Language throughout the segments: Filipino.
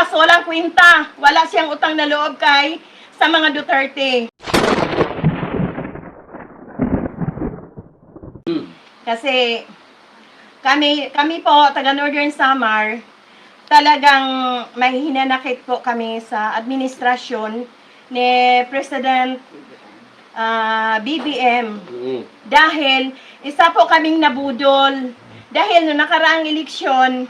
oras, walang kwinta. Wala siyang utang na loob kay sa mga Duterte. Kasi kami kami po taga Northern Samar talagang mahihinanakit po kami sa administrasyon ni President ah, BBM Mm. dahil isa po kaming nabudol dahil no nakaraang eleksyon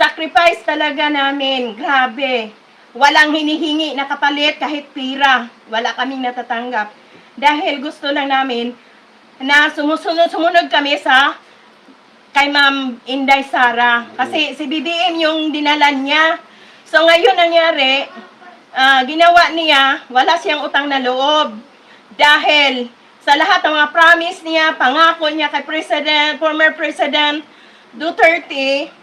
sacrifice talaga namin. Grabe. Walang hinihingi na kapalit kahit pira. Wala kaming natatanggap. Dahil gusto lang namin na sumusunod sumunod kami sa kay Ma'am Inday Sara. Kasi si BBM yung dinalan niya. So ngayon nangyari ah, ginawa niya wala siyang utang na loob. Dahil sa lahat ng mga promise niya, pangako niya kay President, former President Duterte,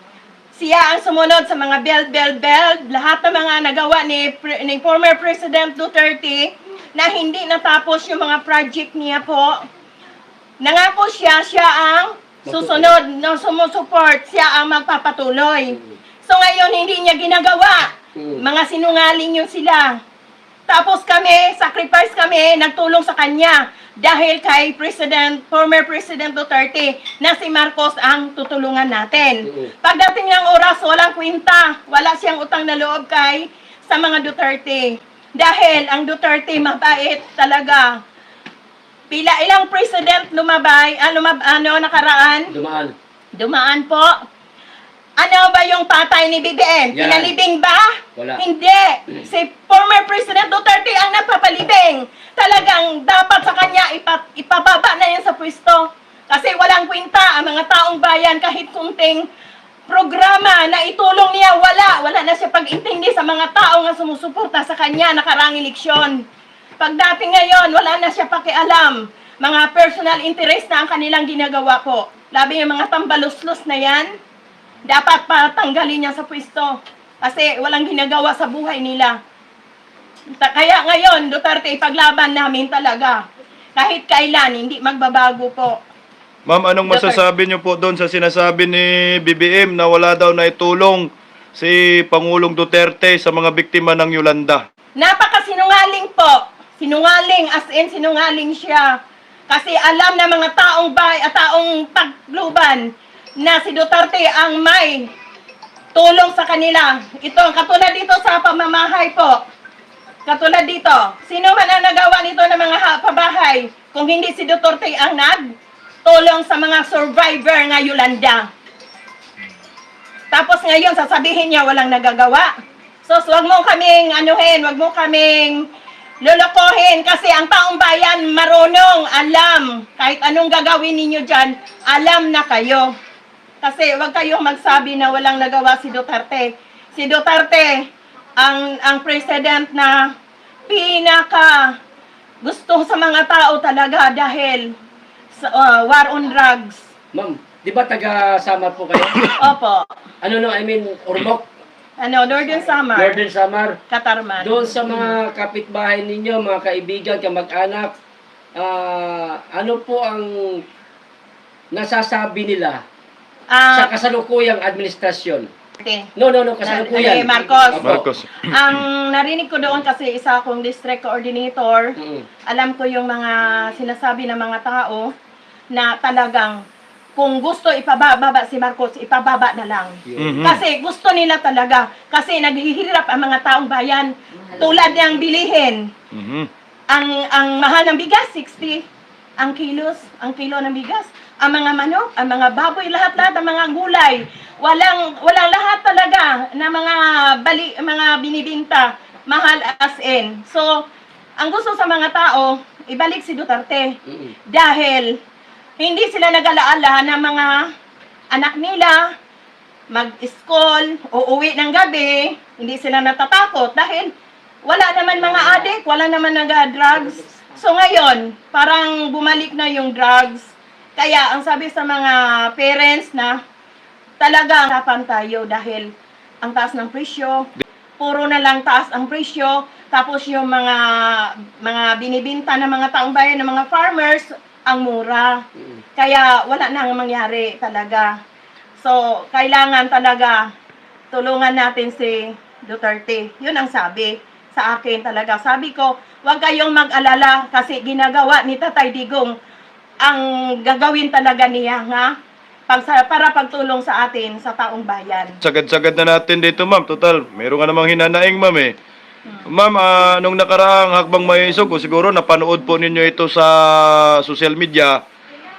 siya ang sumunod sa mga belt, belt, belt, lahat ng mga nagawa ni, ni former President Duterte na hindi natapos yung mga project niya po. Nangako siya, siya ang susunod, no, sumusuport, siya ang magpapatuloy. So ngayon, hindi niya ginagawa. Mm. Mga sinungaling yun sila. Tapos kami, sacrifice kami, nagtulong sa kanya dahil kay President, former President Duterte na si Marcos ang tutulungan natin. Pagdating ng oras, walang kwinta, wala siyang utang na loob kay sa mga Duterte. Dahil ang Duterte mabait talaga. Pila ilang president lumabay, ah, lumab, ano nakaraan? Dumaan. Dumaan po. Ano ba yung tatay ni BBM? Yan. Pinalibing ba? Wala. Hindi. Si former President Duterte ang nagpapalibing. Talagang dapat sa kanya ipa, ipababa na yan sa pwesto. Kasi walang kwinta ang mga taong bayan kahit kunting programa na itulong niya, wala. Wala na siya pag-intindi sa mga tao nga sumusuporta sa kanya nakarang eleksyon. Pagdating ngayon, wala na siya pakialam. Mga personal interest na ang kanilang ginagawa po. Labi yung mga tambaluslos na yan, dapat patanggalin niya sa pwesto. Kasi walang ginagawa sa buhay nila. Kaya ngayon, Duterte, ipaglaban namin talaga. Kahit kailan, hindi magbabago po. Ma'am, anong Duterte. masasabi niyo po doon sa sinasabi ni BBM na wala daw na itulong si Pangulong Duterte sa mga biktima ng Yolanda? Napakasinungaling po. Sinungaling, as in sinungaling siya. Kasi alam na mga taong bay, at taong tagluban na si Duterte ang may tulong sa kanila. Ito, katulad dito sa pamamahay po. Katulad dito, sino man ang nagawa nito ng mga ha- pabahay kung hindi si Duterte ang nagtulong sa mga survivor nga Yolanda. Tapos ngayon, sasabihin niya walang nagagawa. So, wag mo kaming anuhin, wag mo kaming lulukohin kasi ang taong bayan marunong, alam. Kahit anong gagawin ninyo dyan, alam na kayo. Kasi wag kayong magsabi na walang nagawa si Duterte. Si Duterte, ang, ang president na pinaka gusto sa mga tao talaga dahil sa uh, war on drugs. Ma'am, di ba taga-Samar po kayo? Opo. ano no, I mean, Ormoc, Ano, Northern Samar, Northern Samar. Katarman. Doon sa mga kapitbahay ninyo, mga kaibigan, kamag-anak, ah, ano po ang nasasabi nila sa Ah, kasalukuyang administrasyon? okay. No, no, no, kasalukuyan. Marcos. Opo. Marcos. Ang narinig ko doon kasi isa akong district coordinator, Mm. alam ko yung mga sinasabi ng mga tao na talagang kung gusto ipababa si Marcos, ipababa na lang. Mhm. Kasi gusto nila talaga. Kasi naghihirap ang mga taong bayan. Tulad ng bilihin. Mhm. Ang ang mahal ng bigas, 60 ang kilos, ang kilo ng bigas. Ang mga manok, ang mga baboy, lahat-lahat ang mga gulay. Walang walang lahat talaga na mga bali mga binibinta mahal as in. So, ang gusto sa mga tao, ibalik si Duterte dahil hindi sila nag-alaala na mga anak nila mag-school, uuwi ng gabi, hindi sila natatakot dahil wala naman mga adik, wala naman nag-drugs. So ngayon, parang bumalik na yung drugs. Kaya ang sabi sa mga parents na talagang harapan tayo dahil ang taas ng presyo, puro na lang taas ang presyo, tapos yung mga mga binibinta ng mga taong bayan, ng mga farmers, ang mura. Mm. Kaya wala nang mangyari talaga. So, kailangan talaga tulungan natin si Duterte. Yun ang sabi sa akin talaga. Sabi ko, huwag kayong mag-alala kasi ginagawa ni Tatay Digong ang gagawin talaga niya nga pag, para pagtulong sa atin sa taong bayan. Sagad-sagad na natin dito, ma'am. Total, meron nga namang hinanaing, ma'am eh. Ma'am, ah, nung nakaraang hakbang may kung siguro napanood po ninyo ito sa social media,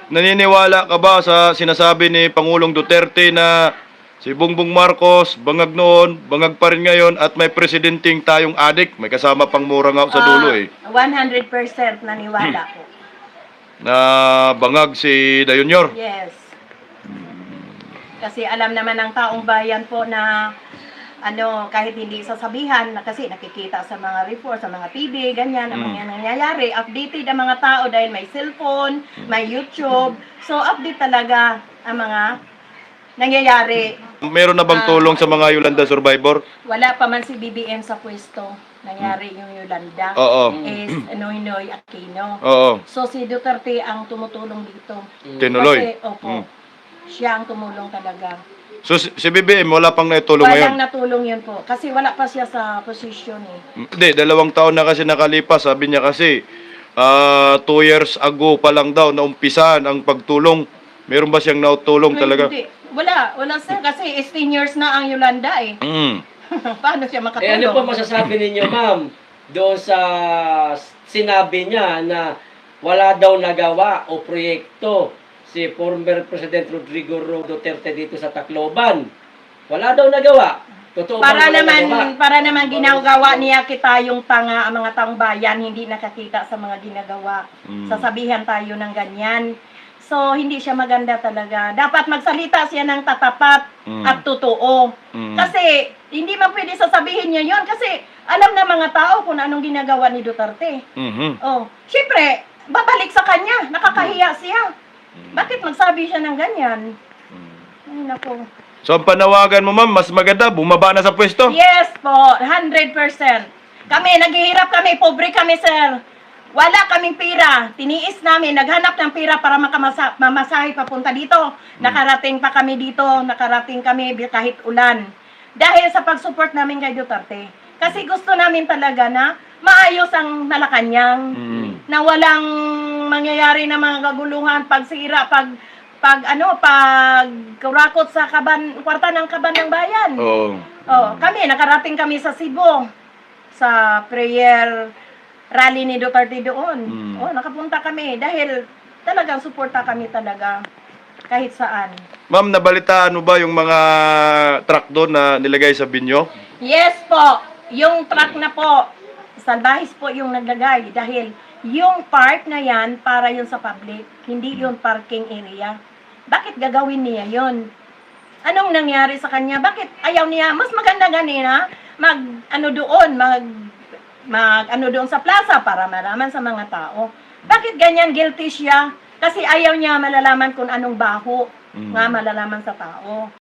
naniniwala ka ba sa sinasabi ni Pangulong Duterte na si Bongbong Marcos, bangag noon, bangag pa rin ngayon, at may presidenting tayong adik, may kasama pang mura nga sa dulo eh, Ah, 100% naniwala ko. Na bangag si Dayunyor. Yes. Kasi alam naman ng taong bayan po na ano, kahit hindi sasabihan, na kasi nakikita sa mga report, sa mga TV, ganyan, ang Mm. mga nangyayari. Updated ang mga tao dahil may cellphone, may YouTube. So, update talaga ang mga nangyayari. Meron na bang Ah. tulong sa mga Yolanda survivor? Wala pa man si BBM sa pwesto. Nangyari yung Yolanda. Oo. Is Noynoy Aquino. Oo. So, si Duterte ang tumutulong dito. Tinuloy. Kasi, opo, Mm. siya ang tumulong talaga. So si, si BBM wala pang naitulong ngayon? Walang natulong yun po. Kasi wala pa siya sa posisyon eh. Hindi, dalawang taon na kasi nakalipas. Sabi niya kasi, ah, two years ago pa lang daw na umpisahan ang pagtulong. Meron ba siyang nautulong talaga? Hindi. Wala. Wala sir. Kasi 18 years na ang Yolanda eh. Mm. Paano siya Eh makatulong? ano po masasabi ninyo, ma'am, doon sa sinabi niya na wala daw nagawa o proyekto si former President Rodrigo Ro Duterte dito sa Tacloban. Wala daw nagawa. Totoo ba Para naman, nagawa? para naman ginagawa niya kita yung tanga, ang mga taong bayan, hindi nakakita sa mga ginagawa. Mm. Sasabihan tayo ng ganyan. So, hindi siya maganda talaga. Dapat magsalita siya ng tatapat Mm. at totoo. Mm. Kasi, hindi man pwede sasabihin niya yon kasi alam na mga tao kung anong ginagawa ni Duterte. Mhm. Oh, syempre, babalik sa kanya. Nakakahiya siya. Mm. Bakit magsabi siya ng ganyan? Ay, nako. So ang panawagan mo ma'am, mas maganda, bumaba na sa pwesto. Yes po, 100%. Kami, naghihirap kami, pobre kami, sir. Wala kaming pira. Tiniis namin, naghanap ng pira para makamasa, mamasahe papunta dito. Nakarating pa kami dito, nakarating kami kahit ulan. Dahil sa pag-support namin kay Duterte. Kasi gusto namin talaga na maayos ang Malacanang. Mm. Na walang mangyayari na mga kaguluhan, pagsira, pag pag ano, pag kurakot sa kaban, kwarta ng kaban ng bayan. Oo. Oh, kami nakarating kami sa Cebu sa prayer rally ni Duterte doon. Mm. Oh, nakapunta kami dahil talagang suporta kami talaga kahit saan. Ma'am, nabalitaan mo ba yung mga truck doon na nilagay sa binyo? Yes po, yung truck na po, salbahis po yung naglagay dahil yung park na yan para yun sa public, hindi yun parking area. Bakit gagawin niya yun? Anong nangyari sa kanya? Bakit ayaw niya? Mas maganda ganina mag ano doon, mag mag ano doon sa plaza para malaman sa mga tao. Bakit ganyan guilty siya? Kasi ayaw niya malalaman kung anong baho Mm. nga malalaman sa tao.